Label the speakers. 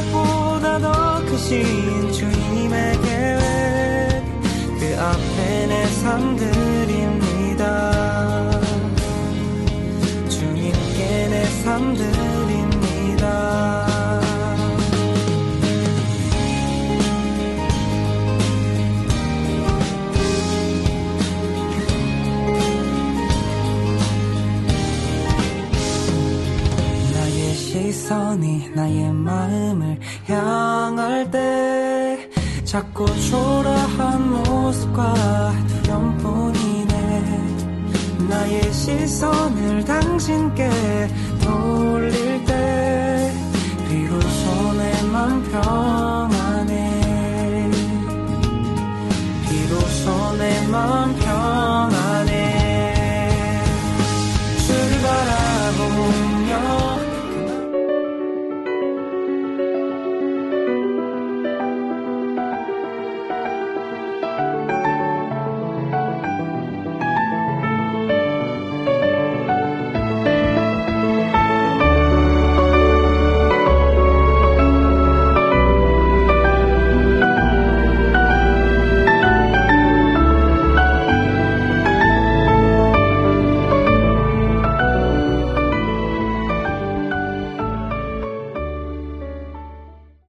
Speaker 1: 생각보다 더 크신 주님의 계획 그 앞에 내 삶들입니다. 주님께 내 삶들 시선이 나의 마음을 향할 때 자꾸 초라한 모습과 두려움뿐이네. 나의 시선을 당신께 돌릴 때 비로소 내맘 평안해. 비로소 내맘 평안해